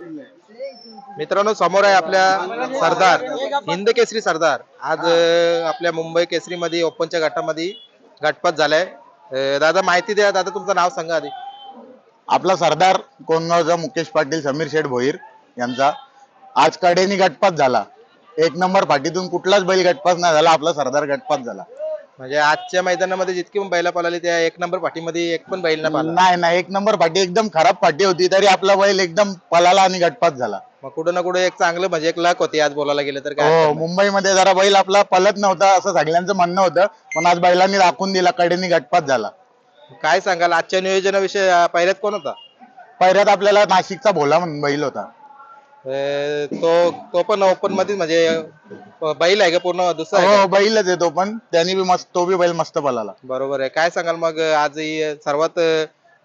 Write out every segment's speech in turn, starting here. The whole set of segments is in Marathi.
मित्रांनो समोर आहे आपल्या सरदार हिंद केसरी सरदार. आज आपल्या मुंबई केसरी मध्ये ओपनच्या गटामध्ये गटपात झालाय. अं, दादा माहिती द्या. दादा तुमचं नाव सांगा आधी. आपला सरदार कोणगावचा मुकेश पाटील समीर शेठ भोईर यांचा. आज कडेनी गटपात झाला. एक नंबर पाठीतून कुठलाच बैल गटपात नाही झाला. आपला सरदार गटपात झाला. म्हणजे आजच्या मैदानामध्ये जितकी पण बैला पळाली त्या एक नंबर पाठीमध्ये एक पण बैल ना पाला नाही नाही एक नंबर पाठी एकदम खराब पाठी होती तरी आपला बैल एकदम पलाला आणि गटपात झाला. मग कुठं ना कुठं एक चांगलं म्हणजे एक लक होती आज बोलायला गेलं तर काय हो हरकत. मुंबईमध्ये जरा बैल आपला पलत नव्हता असं सगळ्यांचं म्हणणं होतं पण आज बैलांनी दाखवून दिला कडेनी गटपात झाला. काय सांगाल आजच्या नियोजनाविषयी अं, पहिल्यात कोण होता? पहिल्यात आपल्याला नाशिकचा भोला म्हणून बैल होता. अं, तो तो पण ओपनमध्ये म्हणजे बैल आहे का पूर्ण? दुसरा आहे का? हो बैलच आहे तो पण. त्यांनी बी मस्त तो बी बैल मस्त पलाला बरोबर आहे. काय सांगाल मग आज ही सर्वात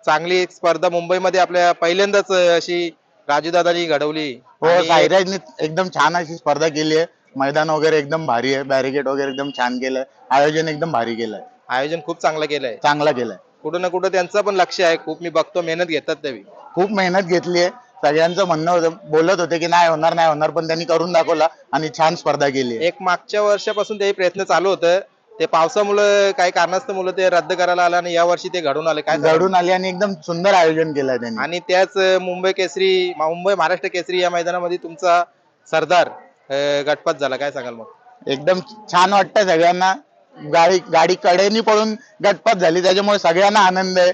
चांगली एक स्पर्धा मुंबईमध्ये आपल्या पहिल्यांदाच अशी राजूदादानी घडवली. हो आणि साईराजनी एकदम छान अशी स्पर्धा केली आहे. मैदान वगैरे एकदम भारी आहे. बॅरिकेड वगैरे एकदम छान केलंय. आयोजन एकदम भारी केलंय. आयोजन खूप चांगलं केलंय. चांगला केलंय. कुठं ना कुठं त्यांचं पण लक्ष आहे. खूप मी बघतो मेहनत घेतात ते बी. खूप मेहनत घेतली आहे. सगळ्यांचं म्हणणं होतं बोलत होते की नाही होणार नाही होणार पण त्यांनी करून दाखवला आणि छान स्पर्धा केली. एक मागच्या वर्षापासून ते प्रयत्न चालू होतं. ते पावसामुळे काही कारणास्तव ते रद्द करायला आलं आणि या वर्षी ते घडून आले. काय? घडून आली आणि एकदम सुंदर आयोजन केलंय त्यांनी. आणि त्याच मुंबई केसरी मुंबई महाराष्ट्र केसरी या मैदानामध्ये तुमचा सरदार अं, गटपात झाला. काय सांगाल मग? एकदम छान वाटतंय सगळ्यांना. गाडी गाडी कडेनी पळून गटपात झाली. त्याच्यामुळे सगळ्यांना आनंद आहे.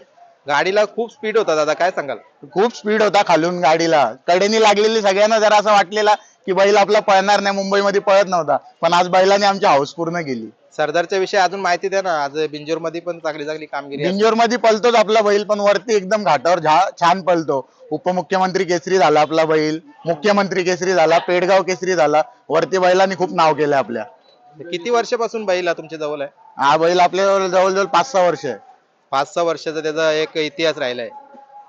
गाडीला खूप स्पीड होता दादा काय सांगाल? खूप स्पीड होता खालून गाडीला. कडेनी लागलेली सगळ्यांना जरा असं वाटलेला की बैल आपला पळणार नाही मुंबईमध्ये पळत नव्हता. पण आज बैलाने आमची हाऊस पूर्ण केली. सरदारच्या विषयी अजून माहिती द्या ना आज बिंजोरमध्ये पण चांगली चांगली कामगिरी आहे. बिंजोरमध्ये पळतोच आपला बैल पण वरती एकदम घाटावर झा- छान पळतो उपमुख्यमंत्री केसरी झाला आपला बैल मुख्यमंत्री केसरी झाला पेडगाव केसरी झाला. वरती बैलांनी खूप नाव केलंय आपल्या. किती वर्षापासून बैल हा तुमच्या जवळ आहे? हा बैल आपल्या जवळजवळ पाच सहा वर्ष आहे. पाच सहा वर्षाचा त्याचा एक इतिहास राहिलाय.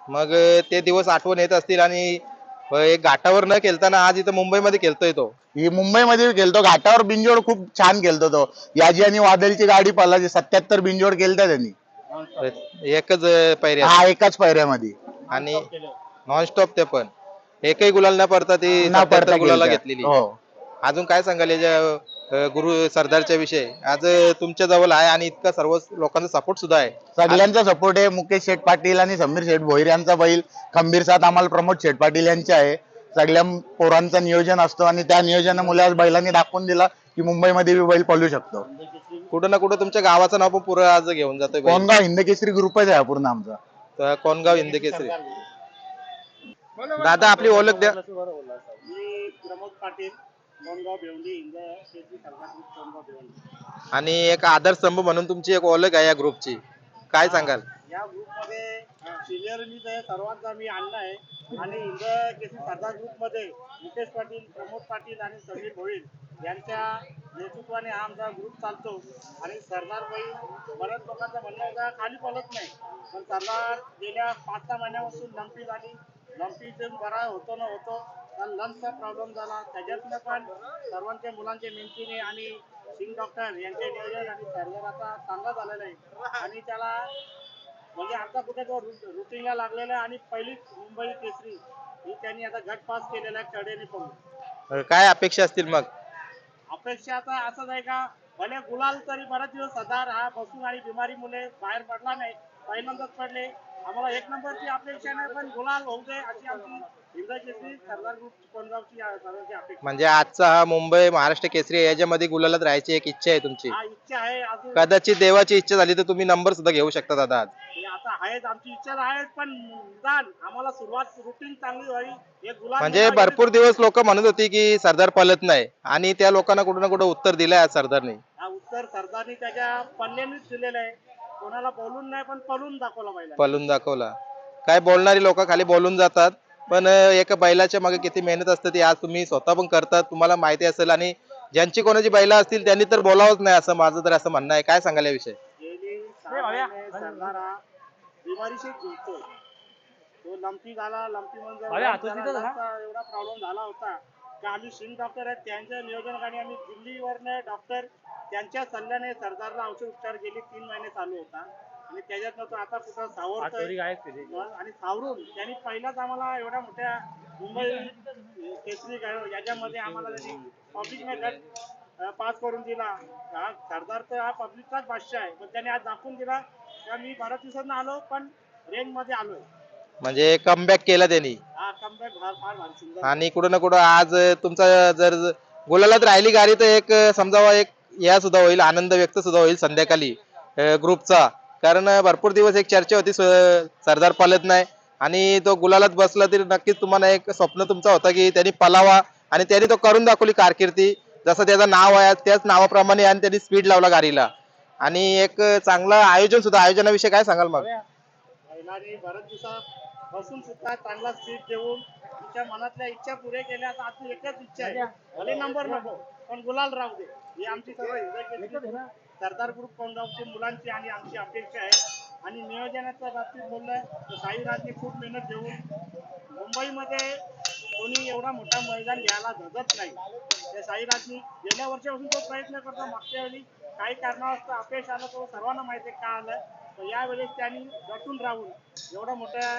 मग अं, ते दिवस आठवण येत असतील आणि एक घाटावर न खेळताना आज इथं मुंबईमध्ये खेळतोय तो. ही मुंबईमध्ये खेळतो. घाटावर बिंजोड खूप छान खेळतो तो. याजी आणि वादळची गाडी पळाली. सत्याहत्तर बिंजोड केलता त्यांनी. एकच अं, पायऱ्या. हा एकाच पायऱ्यामध्ये. आणि नॉनस्टॉप ते पण. एकही गुलाल न पडता ती न 77 पडता गुलाला. घेतलेली. हो. अजून काय सांगाल याच्या गुरु सरदारच्या विषयी. आज तुमच्या जवळ आहे आणि इतका सर्व लोकांचा सपोर्ट सुद्धा आहे. सगळ्यांचा सपोर्ट आहे. मुकेश शेठ पाटील आणि समीर शेठ भोईर यांचा बैल. खंबीर साथ आम्हाला प्रमोद शेठ पाटील यांचे आहे. सगळ्या पोरांचं नियोजन असतो आणि त्या नियोजनामुळे आज बैलांनी दाखवून दिला की मुंबईमध्ये बी बैल पळू शकतो. कुठं ना कुठं तुमच्या गावाचं नाव पण पुरं आज घेऊन जातोय बैल. कोणगाव हिंद केसरी ग्रुपच आहे पूर्ण आमचा. तर कोणगाव हिंद केसरी दादा आपली ओळख द्या. मी प्रमोद पाटील. शेती ग्रुप आणि एक आधारस्तंभ म्हणून तुमची एक ओळख आहे या ग्रुपची. काय सांगाल? या ग्रुपमध्ये सिनियर मी जे सर्वांचा मी अण्णा आहे. आणि इंद केसी सरदार ग्रुपमध्ये मुकेश पाटील प्रमोद पाटील आणि समीर भोईर यांच्या नेतृत्वाने हा आमचा ग्रुप चालतो. आणि सरदार बैल बऱ्याच लोकांचं म्हणणं होतं खाली पळत नाही. पण सरदार गेल्या पाच सहा महिन्यापासून लंपी झाली लंपीचे बरा होतो ना होतो त्याला लंग्सचा प्रॉब्लेम झाला. त्याच्यातनं पण सर्वांच्या मुलांच्या मेहनतीने आणि सिंग डॉक्टर यांचे नियोजन आणि सरदार आता चांगला झालेला आहे. आणि त्याला म्हणजे आता कुठे तो रुटीनला लागलेला आहे आणि पहिलीच मुंबई केसरी ही त्यांनी आता गट पास केलेला आहे कडेने पण. काय अपेक्षा असतील मग? अपेक्षा आता असंच आहे का भले गुलाल तरी बरेच दिवस सदार हा बसून आणि बिमारीमुळे बाहेर पडला नाही पहिल्यांदाच पडले आम्हाला एक नंबरची अपेक्षा नाही पण गुलाल होऊ दे अशी आमची सरदार ग्रुप कोणगावची अपेक्षा. म्हणजे आजचा हा मुंबई महाराष्ट्र केसरी याच्यामध्ये गुलालात राहायची एक इच्छा आहे तुमची. हा इच्छा आहे अजून कदाचित देवाची इच्छा झाली तर तुम्ही नंबर सुद्धा घेऊ शकता दादा आज. हे आता आहेत आमची इच्छा तर आहेत पण निदान आम्हाला सुरुवात रुटीन चांगली व्हावी. एक गुलाल म्हणजे मिळावा भरपूर दिवस लोक म्हणत होती की सरदार पलत नाही. आणि त्या लोकांना कुठं ना कुठं उत्तर दिलंय आज सरदारने. हा उत्तर सरदारनी त्याच्या पल्ल्यानेच दिलेलं आहे. कोणाला बोलून नाही पण पळून दाखवला पाहिजे पलून दाखवला. काय बोलणारी लोक खाली बोलून जातात पण एका बैलाच्या मागे किती मेहनत असते ती आज तुम्ही स्वतः पण करतात तुम्हाला माहिती असेल आणि ज्यांची कोणाची बैला असतील त्यांनी तर बोलावंच नाही असं माझं तर असं म्हणणं आहे. काय सांगाल याविषयी? बिमारीशी तो लंपी झाला लंपी म्हणजे एवढा प्रॉब्लेम झाला होता. आम्ही सिंग डॉक्टर आहेत त्यांच्या नियोजनाने आम्ही दिल्लीवरनं डॉक्टर त्यांच्या सल्ल्याने सरदारला औषध उपचार गेली तीन महिने चालू होता. आणि त्याच्यातनं तो आता कुठं सावरतोय? आणि सावरून त्यांनी पहिलाच आम्हाला एवढ्या मोठ्या मुंबई केसरी याच्यामध्ये आम्हाला त्यांनी पब्लिक मेथड पास करून दिला. हा सरदार तर हा पब्लिकचाच भाष्य आहे. पण त्याने आज दाखवून दिला का मी बारा दिवसात आलो पण रेंजमध्ये आलोय. म्हणजे कमबॅक केला त्यांनी. हा आणि कुठं ना कुठं आज तुमचा जर गुलालात राहिली गाडी तर एक समजावा एक या सुद्धा होईल आनंद व्यक्त सुद्धा होईल संध्याकाळी ग्रुपचा. कारण भरपूर दिवस एक चर्चा होती सरदार पालत नाही. आणि तो गुलालात बसला तरी नक्कीच तुम्हाला एक स्वप्न तुमचा होता की त्यांनी पलावा आणि त्यांनी तो करून दाखवली कारकिर्दी. जसं त्याचं नाव आहे त्याच नावाप्रमाणे आणि त्यांनी स्पीड लावला गाडीला. आणि एक चांगलं आयोजन सुद्धा. आयोजनाविषयी काय सांगाल मग? बरेच दिवसात बसून सुद्धा चांगला स्पीच देऊन तिच्या मनातल्या इच्छा पुरे केल्या. तर आता एकच इच्छा आहे. भले नंबर नको पण गुलाल राहू दे. ही आमची सर्व सरदार ग्रुप कोंडावची मुलांची आणि आमची अपेक्षा आहे. आणि नियोजनाच्या बाबतीत बोललंय तर साईराजने खूप मेहनत घेऊन मुंबईमध्ये कोणी एवढा मोठा मैदान घ्यायला धजत नाही. त्या साईराजनी गेल्या वर्षापासून तो प्रयत्न करतो मागच्या वेळी काही कारणास्तव अपयश आलं तो सर्वांना माहिती आहे का आलं? तर यावेळेस त्यांनी दटून राहून एवढं मोठ्या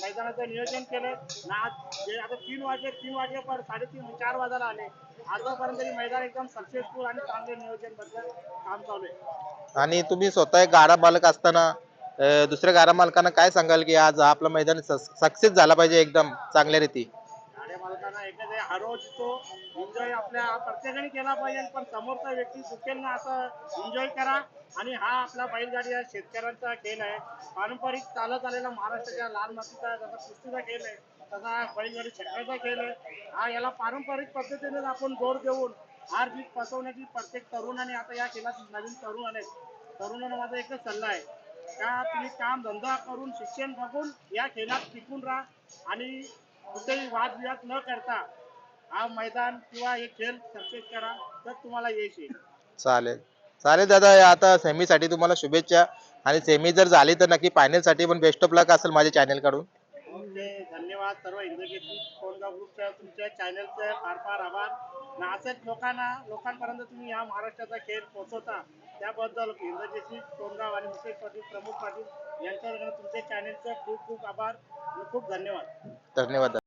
मैदानाचं नियोजन केलं. ना आज जे आता तीन वाजले तीन वाजले पर साडेतीन चार वाजायला आले. आजपर्यंत मैदान एकदम सक्सेसफुल आणि चांगलं नियोजनबद्दल काम चालू आहे. आणि तुम्ही स्वतः गाडा मालक असताना दुसऱ्या गाडा मालकांना काय सांगाल की आज आपलं मैदान सक्सेस झाला पाहिजे एकदम चांगल्या रीती? मालकांना एखाद्या हा रोज तो एन्जॉय आपल्या प्रत्येकाने केला पाहिजे पण समोरचा व्यक्ती चुकेल ना असं एन्जॉय करा. आणि हा आपला बैलगाडी हा शेतकऱ्यांचा खेळ आहे. पारंपरिक चालत आलेला महाराष्ट्राच्या लाल मातीचा जसा कुस्तीचा खेळ आहे तसा बैलगाडी क्षेत्राचा खेळ आहे. हा याला पारंपरिक पद्धतीने आपण जोर देऊन हार जीत फसवण्याची प्रत्येक तरुणाने आता या खेळात नवीन तरुण आले तरुणांना माझा एकच सल्ला आहे का तुम्ही काम धंदा करून शिक्षण बघून या खेळात टिकून राहा. आणि कुठेही वादविवाद न करता हा मैदान किंवा हे खेळ सक्सेस करा तर तुम्हाला यश येईल. चालेल. चालेल दादा आता सेमीसाठी तुम्हाला शुभेच्छा. आणि सेमी जर झाली तर नक्की फायनलसाठी पण बेस्ट ऑफ लक असेल माझ्या चॅनलकडून ओके धन्यवाद सर्व हिंदकेसरी कोणगाव ग्रुपच्या तुमच्या चॅनलचे फार फार आभार. आणि असंच लोकांना लोकांपर्यंत तुम्ही हा महाराष्ट्राचा खेळ पोहोचवता त्याबद्दल हिंदकेसरी कोणगाव आणि मुकेश पाटील प्रमोद पाटील यांच्याकडे तुमच्या चॅनलचे खूप खूप आभार. खूप धन्यवाद. धन्यवाद.